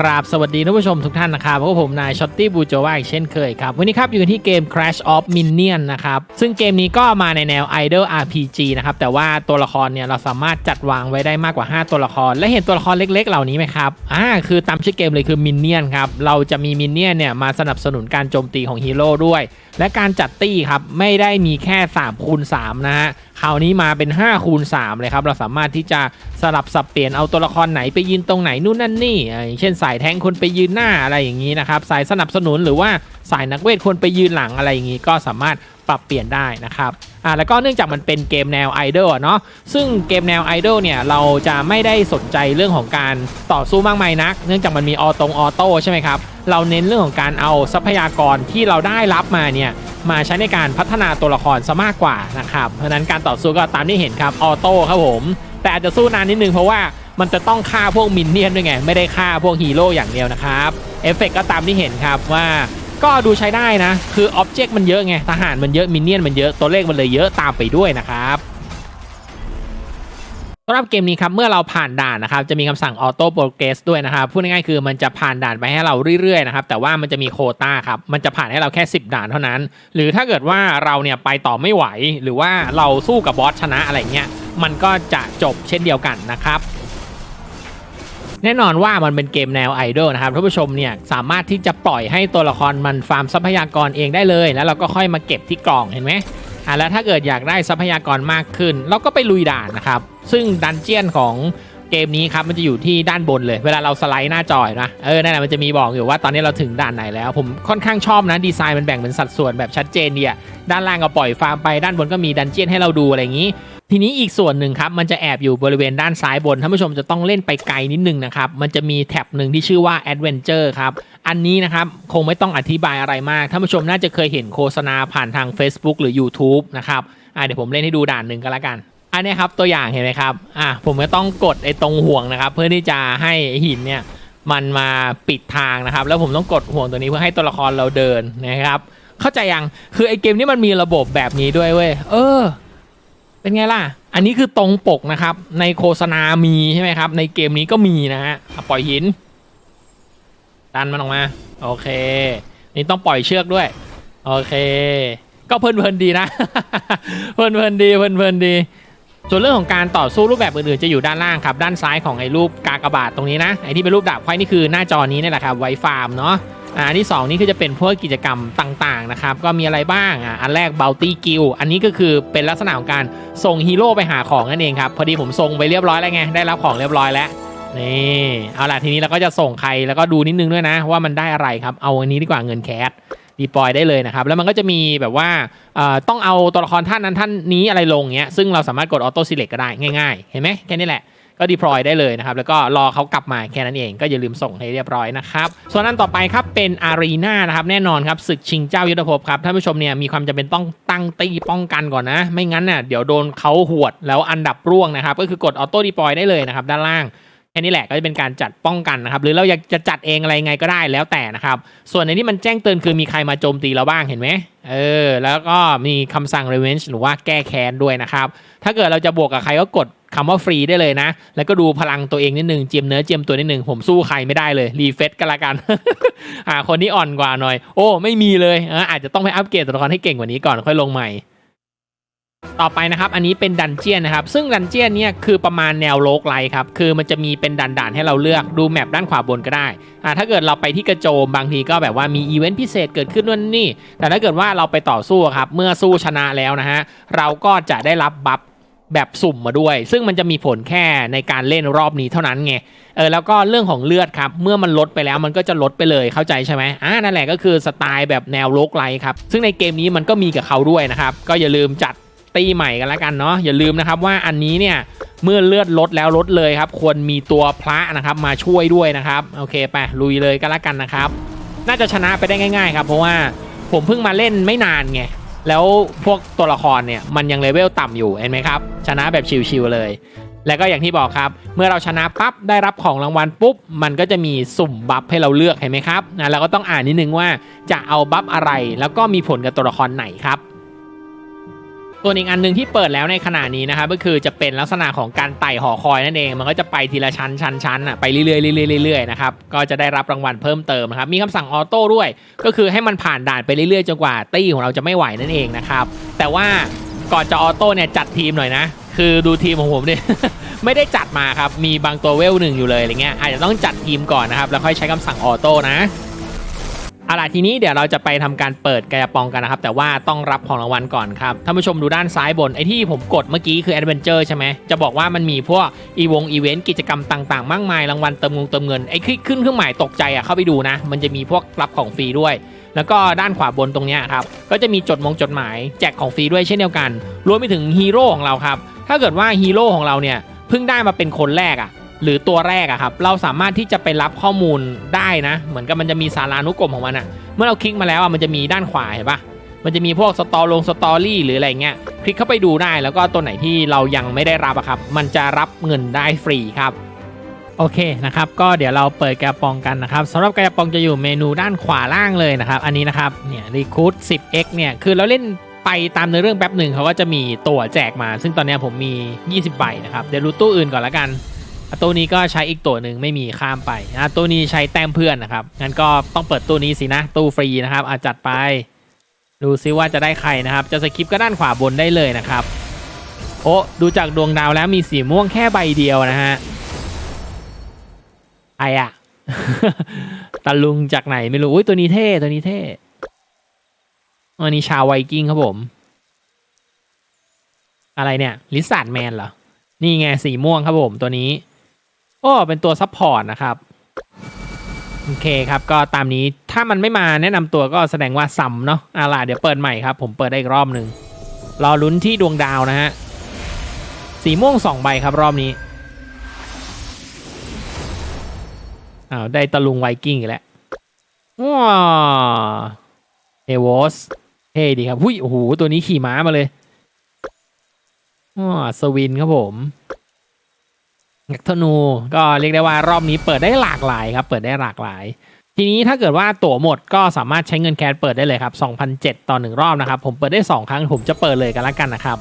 กราบสวัสดีท่านผู้ชมทุกท่านนะครับพวกผมนายช็อตตี้บูโจว่าอีกเช่นเคยครับ วันนี้ครับอยู่กันที่เกม Crash of Minion นะครับ ซึ่งเกมนี้ก็มาในแนว Idol RPG นะครับ แต่ว่าตัวละครเนี่ยเราสามารถจัดวางไว้ได้มากกว่า 5 ตัวละคร และเห็นตัวละครเล็กๆ เหล่านี้ไหมครับ อ่า คือตามชื่อเกมเลยคือ Minion ครับ เราจะมี Minion เนี่ยมาสนับสนุนการโจมตีของฮีโร่ด้วย และการจัดตี้ครับไม่ได้มีแค่3คูณ3นะฮะ คราวนี้มาเป็น5คูณ3เลยครับเราสามารถที่จะสลับสับเปลี่ยนเอาตัวละครไหนไปยืนตรงไหนนู่นนั่นนี่อย่างเช่นสายแทงคนไปยืนหน้าอะไรอย่างนี้นะครับสายสนับสนุนหรือว่าสายนักเวทคนไปยืนหลังอะไรอย่างนี้ก็สามารถปรับเปลี่ยนได้นะครับ อ่าแล้วก็เนื่องจากมันเป็นเกมแนวไอดอลเนาะซึ่งเกมแนวไอดอลเนี่ยเราจะไม่ได้สนใจเรื่องของการต่อสู้มากมายนัก เนื่องจากมันมีออตงออโต้ใช่ไหมครับเราเน้นเรื่องของการเอาทรัพยากรที่เราได้รับมาเนี่ยมาใช้ในการพัฒนาตัวละครซะมากกว่านะครับเพราะฉะนั้นการต่อสู้ก็ตามที่เห็นครับออโต้ครับผม แต่อาจจะสู้นานนิดนึงเพราะว่ามันจะต้องฆ่าพวกมินเนี่ยนด้วยไงไม่ได้ฆ่าพวกฮีโร่อย่างเดียวนะครับเอฟเฟกต์ก็ตามที่เห็นครับว่า ก็ดูใช้ได้นะ คืออ็อบเจกต์มันเยอะไง ทหารมันเยอะ มินเนี่ยนมันเยอะ ตัวเลขมันเลยเยอะตามไปด้วยนะครับสำหรับเกมนี้ครับเมื่อเราผ่านด่านนะครับจะมีคำสั่งออโต้โปรเกรสด้วยนะครับพูดง่ายๆคือมันจะผ่านด่านไปให้เราเรื่อยๆนะครับแต่ว่ามันจะมีโคต้าครับมันจะผ่านให้เราแค่ 10 ด่านเท่านั้น หรือถ้าเกิดว่าเราเนี่ยไปต่อไม่ไหว หรือว่าเราสู้กับบอสชนะอะไรเงี้ยมันก็จะจบเช่นเดียวกันนะครับ แน่นอนว่ามันเป็นเกมแนวไอดอลนะครับท่านผู้ชมเนี่ยสามารถที่จะปล่อยให้ตัวละครมันฟาร์มทรัพยากรเองได้เลย แล้วเราก็ค่อยมาเก็บที่กล่องเห็นไหมอะแล้วถ้าเกิดอยากได้ทรัพยากรมากขึ้น เราก็ไปลุยด่านนะครับ ซึ่งดันเจียนของ เกมนี้ครับมันจะอยู่ที่ด้านบนเลย เวลาเราสไลด์หน้าจอยนะเออนั่นแหละมันจะมีบอกอยู่ว่าตอนนี้เราถึงด่านไหนแล้ว ผมค่อนข้างชอบนะดีไซน์มันแบ่งเป็นสัดส่วนแบบชัดเจนเนี่ยด้านล่างก็ปล่อยฟาร์มไปด้านบนก็มีดันเจียนให้เราดูอะไรอย่างนี้ ทีนี้อีกส่วนหนึ่งครับมันจะแอบอยู่บริเวณด้านซ้ายบนท่านผู้ชมจะต้องเล่นไปไกลนิดนึงนะครับมันจะมีแท็บหนึ่งที่ชื่อว่า Adventure ครับอันนี้นะครับคงไม่ต้องอธิบายอะไรมากท่านผู้ชมน่าจะเคยเห็นโฆษณาผ่านทาง Facebook หรือ YouTube นะครับอะเดี๋ยวผมเล่นให้ดูด่านหนึ่งก็แล้วกัน อันนี้ครับตัวอย่างเห็นไหมครับ อะผมก็ต้องกดไอ้ตรงห่วงนะครับ เพื่อที่จะให้หินเนี่ยมันมาปิดทางนะครับ แล้วผมต้องกดห่วงตัวนี้เพื่อให้ตัวละครเราเดินนะครับ เข้าใจยังคือไอ้เกมนี้มันมีระบบแบบนี้ด้วยเว้ยเออ เป็นไงล่ะ อันนี้คือตรงปกนะครับ ในโฆษณามีใช่ไหมครับ ในเกมนี้ก็มีนะฮะอะปล่อยหินดันมันออกมา โอเค นี่ต้องปล่อยเชือกด้วย โอเค ก็เพลินๆดีนะ เพลินๆดีเพลินๆดี ส่วนเรื่องของการต่อสู้รูปแบบอื่นๆจะอยู่ด้านล่างครับด้านซ้ายของไอ้รูปกากบาทตรงนี้นะไอ้ที่เป็นรูปดาบไขว้นี่คือหน้าจอนี้นี่แหละครับไวฟาร์มเนาะอ่าอันที่ 2 นี่คือจะเป็นพวกกิจกรรมต่างๆนะครับก็มีอะไรบ้างอะอันแรก Bounty Guild อันนี้ก็คือเป็นลักษณะของการส่งฮีโร่ไปหาของนั่นเองครับพอดีผมส่งไปเรียบร้อยแล้วไงได้รับของเรียบร้อยแล้วนี่เอาล่ะทีนี้เราก็จะส่งใครแล้วก็ดูนิดนึงด้วยนะ ว่ามันได้อะไรครับเอาอันนี้ดีกว่าเงินแคส ดีปอยได้เลยนะครับ แล้วมันก็จะมีแบบว่าต้องเอาตัวละครท่านนั้นท่านนี้อะไรลงเงี้ยซึ่งเราสามารถกดออโต้ e ิเล็กก็ได้ง่ายๆ เห็นไหมแค่นี้แหละก็ดีพลอยได้เลยนะครับ แล้วก็รอเขากลับมาแค่นั้นเองก็อย่าลืมส่งให้เรียบร้อยนะครับ ส่วนอันต่อไปครับเป็นอารีนานะครับ แน่นอนครับศึกชิงเจ้ายุทธภพครับท่านผู้ชมเนี่ยมีความจำเป็นต้องตั้งตีป้องกันก่อนนะ ไม่งั้นน่ะเดี๋ยวโดนเขาหวดแล้วอันดับร่วงนะครับ ก็คือกดออโต้ดีพลอยได้เลยนะครับด้านล่าง แค่นี้แหละก็จะเป็นการจัดป้องกันนะครับ หรือเราอยากจะจัดเองอะไรไงก็ได้แล้วแต่นะครับ ส่วนในที่มันแจ้งเตือนคือมีใครมาโจมตีเราบ้างเห็นไหมเออ แล้วก็มีคำสั่ง revenge หรือว่าแก้แค้นด้วยนะครับ ถ้าเกิดเราจะบวกกับใครก็กดคำว่าฟรีได้เลยนะ แล้วก็ดูพลังตัวเองนิดนึง เจียมเนื้อเจียมตัวนิดนึง ผมสู้ใครไม่ได้เลย รีเฟซกันละกันหาคนที่อ่อนกว่าหน่อย โอ้ ไม่มีเลยอออาจจะต้องไปอัปเกรดตัวละครให้เก่งกว่านี้ก่อนค่อยลงใหม่ ต่อไปนะครับ อันนี้เป็นดันเจียนนะครับ ซึ่งดันเจียนเนี่ยคือประมาณแนวโลกไลท์ครับ คือมันจะมีเป็นด่านๆให้เราเลือกดูแมปด้านขวาบนก็ได้อ่าถ้าเกิดเราไปที่กระโจมบางทีก็แบบว่ามีอีเวนต์พิเศษเกิดขึ้นนู่นนี่ แต่ถ้าเกิดว่าเราไปต่อสู้ครับ เมื่อสู้ชนะแล้วนะฮะ เราก็จะได้รับบัฟแบบสุ่มมาด้วย ซึ่งมันจะมีผลแค่ในการเล่นรอบนี้เท่านั้นไง เออแล้วก็เรื่องของเลือดครับ เมื่อมันลดไปแล้วมันก็จะลดไปเลยเข้าใจใช่ไหมอ่านั่นแหละก็คือสไตล์แบบแนวโลกไลท์ครับ ซึ่งในเกมนี้มันก็มีกับเขาด้วยนะครับ ก็อย่าลืมจัด ตีใหม่กันแล้วกันเนาะอย่าลืมนะครับว่าอันนี้เนี่ยเมื่อเลือดลดแล้วลดเลยครับ ควรมีตัวพระนะครับมาช่วยด้วยนะครับโอเคไปลุยเลยก็แล้วกันนะครับ น่าจะชนะไปได้ง่าย ๆ ครับ เพราะว่าผมเพิ่งมาเล่นไม่นานไงแล้วพวกตัวละครเนี่ยมันยังเลเวลต่ำอยู่เห็นไหมครับ ชนะแบบชิวๆเลย แล้วก็อย่างที่บอกครับ เมื่อเราชนะปั๊บได้รับของรางวัลปุ๊บ มันก็จะมีสุ่มบัฟให้เราเลือกเห็นไหมครับนะเราก็ต้องอ่านนิดนึงว่าจะเอาบัฟอะไร แล้วก็มีผลกับตัวละครไหนครับ ส่วนอีกอันหนึ่งที่เปิดแล้วในขณะนี้นะครับก็คือจะเป็นลักษณะของการไต่หอคอยนั่นเอง มันก็จะไปทีละชั้นชั้นชั้นอะไปเรื่อยๆเรื่อยๆเรื่อยนะครับก็จะได้รับรางวัลเพิ่มเติมนะครับมีคำสั่งออโต้ด้วย ก็คือให้มันผ่านด่านไปเรื่อยๆจนกว่าตี้ของเราจะไม่ไหวนั่นเองนะครับแต่ว่าก่อนจะออโต้เนี่ยจัดทีมหน่อยนะ คือดูทีมของผมเนี่ยไม่ได้จัดมาครับมีบางตัวเวลหนึ่งอยู่เลยอะไรเงี้ยอาจจะต้องจัดทีมก่อนนะครับแล้วค่อยใช้คำสั่งออโต้นะ เอาล่ะทีนี้เดี๋ยวเราจะไปทำการเปิดกายปองกันนะครับ แต่ว่าต้องรับของรางวัลก่อนครับท่านผู้ชมดูด้านซ้ายบนไอ้ที่ผมกดเมื่อกี้คือแอดเวนเจอร์ใช่ไหมจะบอกว่ามันมีพวกอีวงอีเวนต์กิจกรรมต่างๆ มากมายรางวัลเติมเงินเติมเงินไอ้คลิกขึ้นเครื่องหมายตกใจอะเข้าไปดูนะ มันจะมีพวกรับของฟรีด้วย แล้วก็ด้านขวาบนตรงเนี้ยครับก็จะมีจดมงจดหมายแจกของฟรีด้วยเช่นเดียวกัน รวมไปถึงฮีโร่ของเราครับถ้าเกิดว่าฮีโร่ของเราเนี่ยเพิ่งได้มาเป็นคนแรกอะ หรือตัวแรกอะครับเราสามารถที่จะไปรับข้อมูลได้นะ เหมือนกับมันจะมีสารานุกรมของมันอะเมื่อเราคลิกมาแล้วอะมันจะมีด้านขวาเห็นปะมันจะมีพวกสตอลงสตอรี่หรืออะไรเงี้ยคลิกเข้าไปดูได้แล้วก็ตัวไหนที่เรายังไม่ได้รับอะครับ มันจะรับเงินได้ฟรีครับโอเคนะครับก็เดี๋ยวเราเปิดกระปองกันนะครับสำหรับกระปองจะอยู่เมนูด้านขวาล่างเลยนะครับ อันนี้นะครับเนี่ยรีคูด 10x เนี่ยคือเราเล่นไปตามในเรื่องแป๊บหนึ่งเขาก็จะมีตั๋วแจกมา ซึ่งตอนนี้ผมมี 20ใบนะครับเดี๋ยวรูตู้อื่นก่อนละกัน ตัวนี้ก็ใช้อีกตัวหนึ่งไม่มีข้ามไปอะตัวนี้ใช้แต้มเพื่อนนะครับ งั้นก็ต้องเปิดตัวนี้สินะ ตู้ฟรีนะครับอาจัดไป ดูซิว่าจะได้ใครนะครับ จะสกิปก็ด้านขวาบนได้เลยนะครับ โอ้ดูจากดวงดาวแล้วมีสีม่วงแค่ใบเดียวนะฮะไออะตะลุงจากไหนไม่รู้อุ้ยตัวนี้เท่ตัวนี้เท่อันนี้ชาวไวกิ้งครับผม อะไรเนี่ยลิซาร์ดแมนเหรอ นี่ไงสีม่วงครับผมตัวนี้ โอ้เป็นตัวซัพพอร์ตนะครับ โอเคครับก็ตามนี้ถ้ามันไม่มาแนะนำตัวก็แสดงว่าซ้ำเนาะอาล่ะเดี๋ยวเปิดใหม่ครับ ผมเปิดได้อีกรอบหนึ่งรอลุ้นที่ดวงดาวนะฮะสีม่วงสองใบครับรอบนี้อ้าวได้ตะลุงไวกิ้งอีกแล้วว้าเอวอสเท่ดีครับหุยโอ้โหตัวนี้ขี่ม้ามาเลยว้าสวินครับผม นักธนูก็เรียกได้ว่ารอบนี้เปิดได้หลากหลายครับ เปิดได้หลากหลาย ทีนี้ถ้าเกิดว่าตั๋วหมดก็สามารถใช้เงินแคสเปิดได้เลยครับ2,007ต่อหนึ่งรอบนะครับ ผมเปิดได้ 2 ครั้งผมจะเปิดเลยกันละกันนะครับ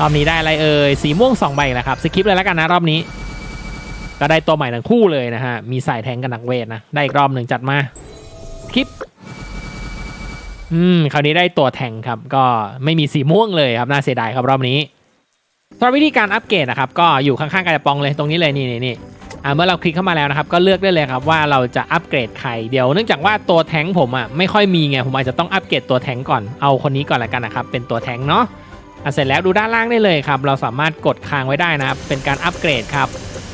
รอบนี้ได้อะไรเอ่ยสีม่วง2ใบนะครับสคิปเลยแล้วกันนะรอบนี้ ก็ได้ตัวใหม่ทั้งคู่เลยนะฮะมีสายแทงกับนักเวทนะได้อีกรอบหนึ่งจัดมาคลิปอืมคราวนี้ได้ตัวแทงครับ ก็ไม่มีสีม่วงเลยครับน่าเสียดายครับรอบนี้ สำหรับวิธีการอัปเกรดนะครับก็อยู่ข้างๆกระปองเลยตรงนี้เลยนี่นี่นี่เมื่อเราคลิกเข้ามาแล้วนะครับก็เลือกได้เลยครับว่าเราจะอัปเกรดใครเดี๋ยวเนื่องจากว่าตัวแท้งผมอะไม่ค่อยมีไงผมอาจจะต้องอัปเกรดตัวแท้งก่อนเอาคนนี้ก่อนละกันนะครับเป็นตัวแท้งเนาะะเสร็จแล้วดูด้านล่างได้เลยครับเราสามารถกดค้างไว้ได้นะครับเป็นการอัปเกรดครับ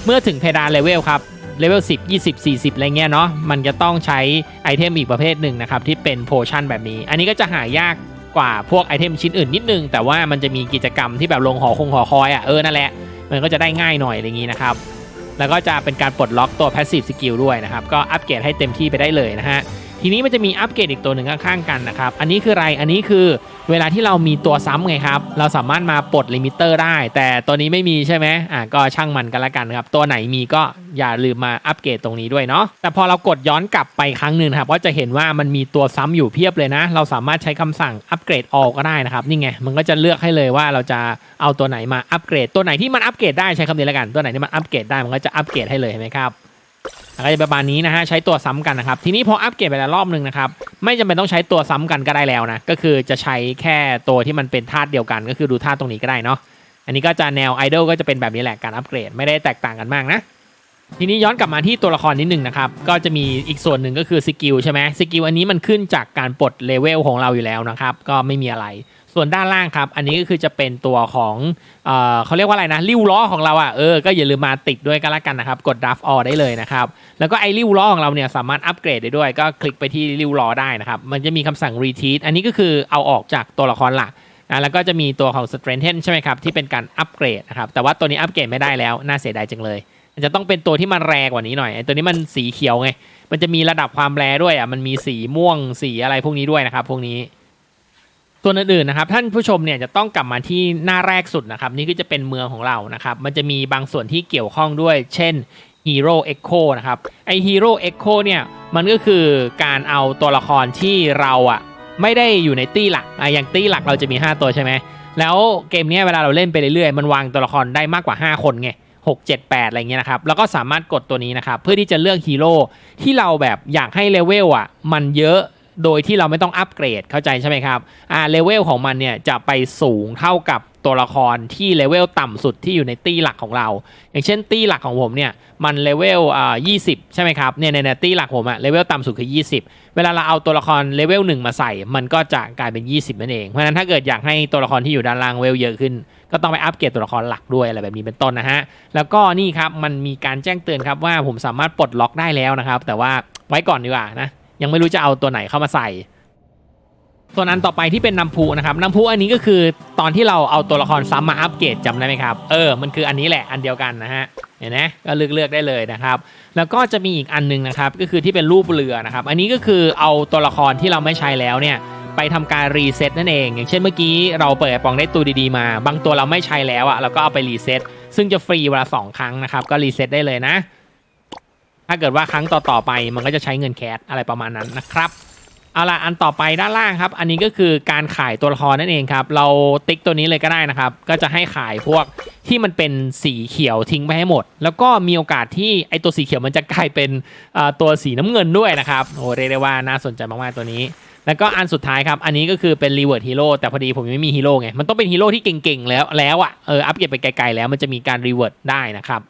เมื่อถึงเพดานเลเวลครับเลเวล10 20 40 อะไรเงี้ยเนาะมันจะต้องใช้ไอเทมอีกประเภทหนึ่งนะครับที่เป็นโพชั่นแบบนี้ อันนี้ก็จะหายาก กว่าพวกไอเทมชิ้นอื่นนิดนึง แต่ว่ามันจะมีกิจกรรมที่แบบลงหอคงหอคอยอะเออนั่นแหละ มันก็จะได้ง่ายหน่อยอะไรอย่างนี้นะครับ แล้วก็จะเป็นการปลดล็อกตัว Passive Skill ด้วยนะครับ ก็อัปเกรดให้เต็มที่ไปได้เลยนะฮะ ทีนี้มันจะมีอัปเกรดอีกตัวหนึ่งข้างๆกันนะครับ อันนี้คืออะไร อันนี้คือเวลาที่เรามีตัวซ้ำไงครับ เราสามารถมาปลดลิมิเตอร์ได้ แต่ตัวนี้ไม่มีใช่ไหมอ่าก็ช่างมันกันละกันครับ ตัวไหนมีก็อย่าลืมมาอัปเกรดตรงนี้ด้วยเนาะ แต่พอเรากดย้อนกลับไปครั้งหนึ่งครับ ก็จะเห็นว่ามันมีตัวซ้ำอยู่เพียบเลยนะ เราสามารถใช้คำสั่งอัปเกรดออกก็ได้นะครับ นี่ไง มันก็จะเลือกให้เลยว่าเราจะเอาตัวไหนมาอัปเกรด ตัวไหนที่มันอัปเกรดได้ใช้คำนี้ละกัน ตัวไหนที่มันอัปเกรดได้ มันก็จะอัปเกรดให้เลยเห็นไหมครับ ก็จะประมาณนี้นะฮะใช้ตัวซ้ำกันนะครับ ทีนี้พออัปเกรดไปแล้วรอบหนึ่งนะครับ ไม่จำเป็นต้องใช้ตัวซ้ำกันก็ได้แล้วนะ ก็คือจะใช้แค่ตัวที่มันเป็นธาตุเดียวกัน ก็คือดูธาตุตรงนี้ก็ได้เนาะอันนี้ก็จะแนวไอดอลก็จะเป็นแบบนี้แหละการอัปเกรดไม่ได้แตกต่างกันมากนะทีนี้ย้อนกลับมาที่ตัวละครนิดหนึ่งนะครับก็จะมีอีกส่วนหนึ่งก็คือสกิลใช่ไหมสกิลอันนี้มันขึ้นจากการปลดเลเวลของเราอยู่แล้วนะครับก็ไม่มีอะไร ส่วนด้านล่างครับ อันนี้ก็คือจะเป็นตัวของเออเขาเรียกว่าอะไรนะริ้วล้อของเราอะเออก็อย่าลืมมาติดด้วยกันละกันนะครับ กดดัฟออได้เลยนะครับ แล้วก็ไอ้ริ้วล้อของเราเนี่ยสามารถอัปเกรดได้ด้วย ก็คลิกไปที่ริ้วล้อได้นะครับ มันจะมีคำสั่ง reteat อันนี้ก็คือเอาออกจากตัวละครหลักนะแล้วก็จะมีตัวของ strengthen ใช่ไหมครับที่เป็นการอัปเกรดนะครับแต่ว่าตัวนี้อัปเกรดไม่ได้แล้วน่าเสียดายจังเลยจะต้องเป็นตัวที่มันแรงกว่านี้หน่อยไอ้ตัวนี้มันสีเขียวไงมันจะมีระดับความแรด้วยอะมันมีสีม่วงสีอะไรพวกนี้ด้วยนะครับพวกนี้ ส่วนอื่นๆนะครับท่านผู้ชมเนี่ยจะต้องกลับมาที่หน้าแรกสุดนะครับนี่ก็จะเป็นเมืองของเรานะครับมันจะมีบางส่วนที่เกี่ยวข้องด้วย เช่น Hero Echo นะครับไอ Hero Echo เนี่ยมันก็คือการเอาตัวละครที่เราอะไม่ได้อยู่ในตี้หลักอะอย่างตี้หลักเราจะมี 5 ตัวใช่ไหมแล้วเกมนี้เวลาเราเล่นไปเรื่อยๆ มันวางตัวละครได้มากกว่า 5 คนไง6 7 8 อะไรเงี้ยนะครับแล้วก็สามารถกดตัวนี้นะครับเพื่อที่จะเลือกฮีโร่ที่เราแบบอยากให้เลเวลอะมันเยอะ โดยที่เราไม่ต้องอัปเกรดเข้าใจใช่ไหมครับอ่าเลเวลของมันเนี่ยจะไปสูงเท่ากับตัวละครที่เลเวลต่ำสุดที่อยู่ในตี้หลักของเรา อย่างเช่นตี้หลักของผมเนี่ยมันเลเวลอ่า20ใช่ไหมครับเนี่ยในตี้หลักผมอะเลเวลต่ำสุดคือ 20 เวลาเราเอาตัวละครเลเวล1มาใส่ มันก็จะกลายเป็น 20นั่นเอง เพราะฉะนั้นถ้าเกิดอยากให้ตัวละครที่อยู่ด้านล่างเวลเยอะขึ้น ก็ต้องไปอัปเกรดตัวละครหลักด้วยอะไรแบบนี้เป็นต้นนะฮะแล้วก็นี่ครับมันมีการแจ้งเตือนครับว่าผมสามารถปลดล็อกได้แล้วนะครับแต่ว่าไว้ก่อนดีกว่านะ ยังไม่รู้จะเอาตัวไหนเข้ามาใส่ส่วนอันต่อไปที่เป็นน้ำพุนะครับน้ำพุอันนี้ก็คือตอนที่เราเอาตัวละครซ้ำมาอัปเกรดจำได้ไหมครับเออมันคืออันนี้แหละอันเดียวกันนะฮะเห็นไหมก็เลือกเลือกได้เลยนะครับ แล้วก็จะมีอีกอันหนึงนะครับก็คือที่เป็นรูปเรือนะครับ อันนี้ก็คือเอาตัวละครที่เราไม่ใช้แล้วเนี่ยไปทำการรีเซ็ตนั่นเอง อย่างเช่นเมื่อกี้เราเปิดปองได้ตัวดีๆมา บางตัวเราไม่ใช้แล้วอะเราก็เอาไปรีเซ็ตซึ่งจะฟรีเวลาสองครั้งนะครับก็รีเซ็ตได้เลยนะ ถ้าเกิดว่าครั้งต่อๆไปมันก็จะใช้เงินแคสอะไรประมาณนั้นนะครับเอาละอันต่อไปด้านล่างครับ อันนี้ก็คือการขายตัวละครนั่นเองครับ เราติ๊กตัวนี้เลยก็ได้นะครับ ก็จะให้ขายพวกที่มันเป็นสีเขียวทิ้งไปให้หมด แล้วก็มีโอกาสที่ไอตัวสีเขียวมันจะกลายเป็นตัวสีน้ำเงินด้วยนะครับโอ้เรียกได้ว่าน่าสนใจมากๆตัวนี้ แล้วก็อันสุดท้ายครับ อันนี้ก็คือเป็นรีเวิร์ดฮีโร่แต่พอดีผมยังไม่มีฮีโร่ไง มันต้องเป็นฮีโร่ที่เก่งๆแล้วแล้วอะเอออัปเกรดไปไกลๆแล้วมันจะมีการรีเวิร์ดได้นะครับ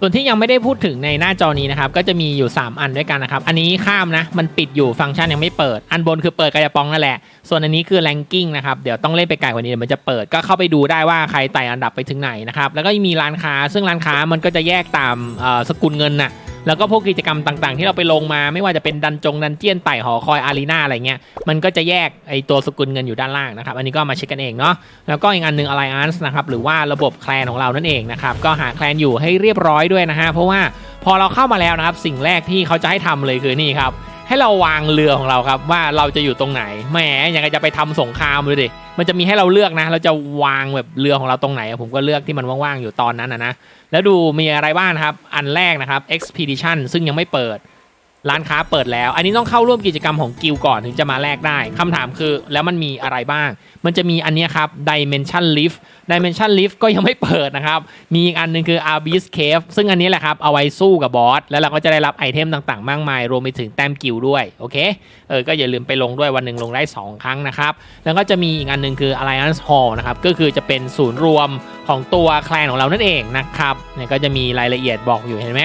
ส่วนที่ยังไม่ได้พูดถึงในหน้าจอนี้นะครับ ก็จะมีอยู่ 3 อันด้วยกันนะครับ อันนี้ข้ามนะ มันปิดอยู่ฟังก์ชันยังไม่เปิด อันบนคือเปิดกระปองนั่นแหละ ส่วนอันนี้คือแรงกิ้งนะครับ เดี๋ยวต้องเล่นไปไกลกว่านี้เดี๋ยวมันจะเปิด ก็เข้าไปดูได้ว่าใครไต่อันดับไปถึงไหนนะครับ แล้วก็มีร้านค้า ซึ่งร้านค้ามันก็จะแยกตามเอ่อสกุลเงินน่ะ แล้วก็พวกกิจกรรมต่างๆ ที่เราไปลงมาไม่ว่าจะเป็นดันจงดันเจียนไต่หอคอยอารีนาอะไรเงี้ยมันก็จะแยกไอตัวสกุลเงินอยู่ด้านล่างนะครับอันนี้ก็มาเช็คกันเองเนาะแล้วก็อีกอันหนึ่ง Alliance นะครับหรือว่าระบบแคลนของเรานั่นเองนะครับก็หาแคลนอยู่ให้เรียบร้อยด้วยนะฮะเพราะว่าพอเราเข้ามาแล้วนะครับสิ่งแรกที่เขาจะให้ทำเลยคือนี่ครับให้เราวางเรือของเราครับว่าเราจะอยู่ตรงไหนแหมอย่างไรจะไปทำสงครามเลยดิ มันจะมีให้เราเลือกนะ เราจะวางแบบเรือของเราตรงไหน ผมก็เลือกที่มันว่างๆอยู่ตอนนั้นนะนะแล้วดูมีอะไรบ้างนะครับ อันแรกนะครับ expedition ซึ่งยังไม่เปิด ร้านค้าเปิดแล้ว อันนี้ต้องเข้าร่วมกิจกรรมของกิลก่อนถึงจะมาแลกได้คำถามคือแล้วมันมีอะไรบ้าง มันจะมีอันนี้ครับ dimension lift dimension lift ก็ยังไม่เปิดนะครับ มีอีกอันหนึงคือ abyss cave ซึ่งอันนี้แหละครับ เอาไว้สู้กับบอส แล้วเราก็จะได้รับไอเทมต่างๆ มากมาย รวมไปถึงแต้มกิลด้วย โอเค เออ ก็อย่าลืมไปลงด้วยวันหนึ่งลงได้ 2 ครั้งนะครับ แล้วก็จะมีอีกอันหนึ่งคือ alliance hall นะครับ ก็คือจะเป็นศูนย์รวมของตัวแคลนของเรานั่นเองนะครับเนี่ยก็จะมีรายละเอียดบอกอยู่เห็นไหม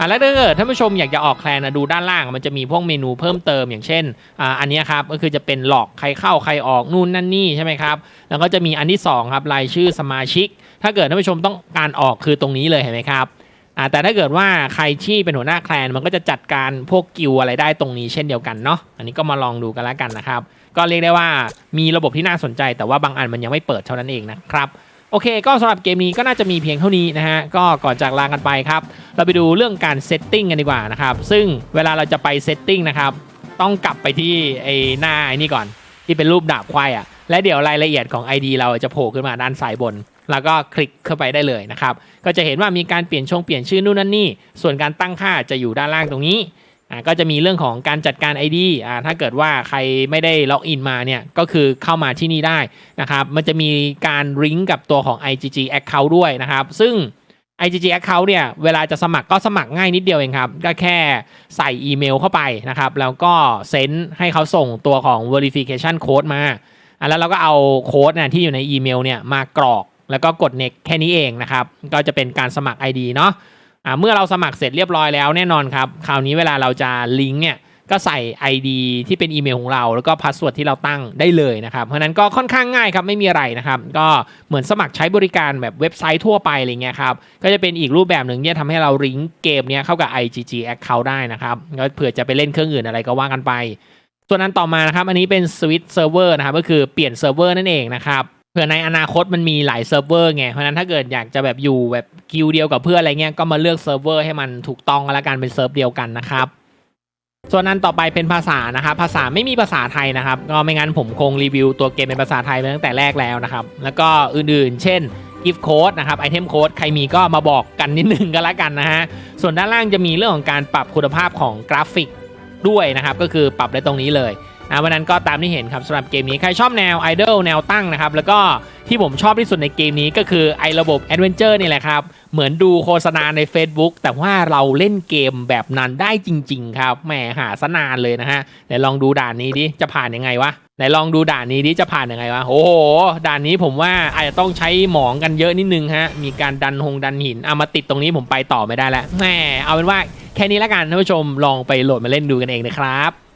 อะแล้วถ้าเกิดท่านผู้ชมอยากจะออกแคลนนะดูด้านล่างมันจะมีพวกเมนูเพิ่มเติมอย่างเช่นอ่าอันนี้ครับก็คือจะเป็นหลอกใครเข้าใครออกนู่นนั่นนี่ใช่ไหมครับแล้วก็จะมีอันที่สองครับรายชื่อสมาชิก ถ้าเกิดท่านผู้ชมต้องการออกคือตรงนี้เลยเห็นไหมครับอ่าแต่ถ้าเกิดว่าใครที่เป็นหัวหน้าแคลนมันก็จะจัดการพวกกิวอะไรได้ตรงนี้เช่นเดียวกันเนาะอันนี้ก็มาลองดูกันแล้วกันนะครับ ก็เรียกได้ว่ามีระบบที่น่าสนใจ แต่ว่าบางอันมันยังไม่เปิดเท่านั้นเองนะครับ โอเค ก็สำหรับเกมนี้ก็น่าจะมีเพียงเท่านี้นะฮะ ก็ก่อนจากลากันไปครับ เราไปดูเรื่องการเซตติ้งกันดีกว่านะครับ ซึ่งเวลาเราจะไปเซตติ้งนะครับ ต้องกลับไปที่ไอ้หน้าไอ้นี่ก่อน ที่เป็นรูปดาบควายอะ และเดี๋ยวรายละเอียดของ ID เราจะโผล่ขึ้นมาด้านซ้ายบน แล้วก็คลิกเข้าไปได้เลยนะครับ ก็จะเห็นว่ามีการเปลี่ยนชงเปลี่ยนชื่อนู่นนั่นนี่ ส่วนการตั้งค่าจะอยู่ด้านล่างตรงนี้ อ่าก็จะมีเรื่องของการจัดการ ID อ่าถ้าเกิดว่าใครไม่ได้ล็อกอินมาเนี่ยก็คือเข้ามาที่นี่ได้นะครับมันจะมีการริงก์กับตัวของ IGG Account ด้วยนะครับ ซึ่ง IGG Account เนี่ยเวลาจะสมัครก็สมัครง่ายนิดเดียวเองครับ ก็แค่ใส่อีเมลเข้าไปนะครับ แล้วก็เซ็นให้เขาส่งตัวของ verification code มาอะแล้วเราก็เอาโค้ดนะที่อยู่ในอีเมลเนี่ยมากรอก แล้วก็กด next แค่นี้เองนะครับ ก็จะเป็นการสมัคร ID เนาะ อ่าเมื่อเราสมัครเสร็จเรียบร้อยแล้วแน่นอนครับ คราวนี้เวลาเราจะลิงก์เนี่ยก็ใส่ ID ที่เป็นอีเมลของเราแล้วก็พาสเวิร์ดที่เราตั้งได้เลยนะครับ เพราะนั้นก็ค่อนข้างง่ายครับไม่มีอะไรนะครับ ก็เหมือนสมัครใช้บริการแบบเว็บไซต์ทั่วไปอะไรเงี้ยครับ ก็จะเป็นอีกรูปแบบหนึ่งที่ทำให้เราลิงก์เกมเนี้ยเข้ากับ IGG Account ได้นะครับก็เผื่อจะไปเล่นเครื่องอื่นอะไรก็ว่ากันไป ส่วนอันต่อมานะครับ อันนี้เป็น Switch Server นะครับก็คือเปลี่ยนเซิร์ฟเวอร์นั่นเองนะครับ เผื่อในอนาคตมันมีหลายเซิร์ฟเวอร์ไง เพราะนั้นถ้าเกิดอยากจะแบบอยู่แบบกิวเดียวกับเพื่อนอะไรเงี้ย ก็มาเลือกเซิร์ฟเวอร์ให้มันถูกต้องกันละกันเป็นเซิร์ฟเดียวกันนะครับ ส่วนนั้นต่อไปเป็นภาษานะครับ ภาษาไม่มีภาษาไทยนะครับ ก็ไม่งั้นผมคงรีวิวตัวเกมเป็นภาษาไทยไปตั้งแต่แรกแล้วนะครับ แล้วก็อื่นๆ เช่น gift code นะครับไอเทมโค้ดใครมีก็มาบอกกันนิดนึงก็แล้วกันนะฮะ ส่วนด้านล่างจะมีเรื่องของการปรับคุณภาพของกราฟิกด้วยนะครับ ก็คือปรับได้ตรงนี้เลย นะวันนั้นก็ตามที่เห็นครับสำหรับเกมนี้ ใครชอบแนวไอดอลแนวตั้งนะครับ แล้วก็ที่ผมชอบที่สุดในเกมนี้ก็คือไอระบบแอดเวนเจอร์นี่แหละครับ เหมือนดูโฆษณาใน Facebook แต่ว่าเราเล่นเกมแบบนั้นได้จริง ๆ ครับแหมหาสนานเลยนะฮะไหนลองดูด่านนี้ดิจะผ่านยังไงวะไหนลองดูด่านนี้ดิจะผ่านยังไงวะโอ้โหด่านนี้ผมว่าอาจจะต้องใช้หมองกันเยอะนิดนึงฮะมีการดันหงดันหินเอามาติดตรงนี้ผมไปต่อไม่ได้แล้วแหมเอาเป็นว่าแค่นี้และกันท่านผู้ชมลองไปโหลดมาเล่นดูกันเองนะครับ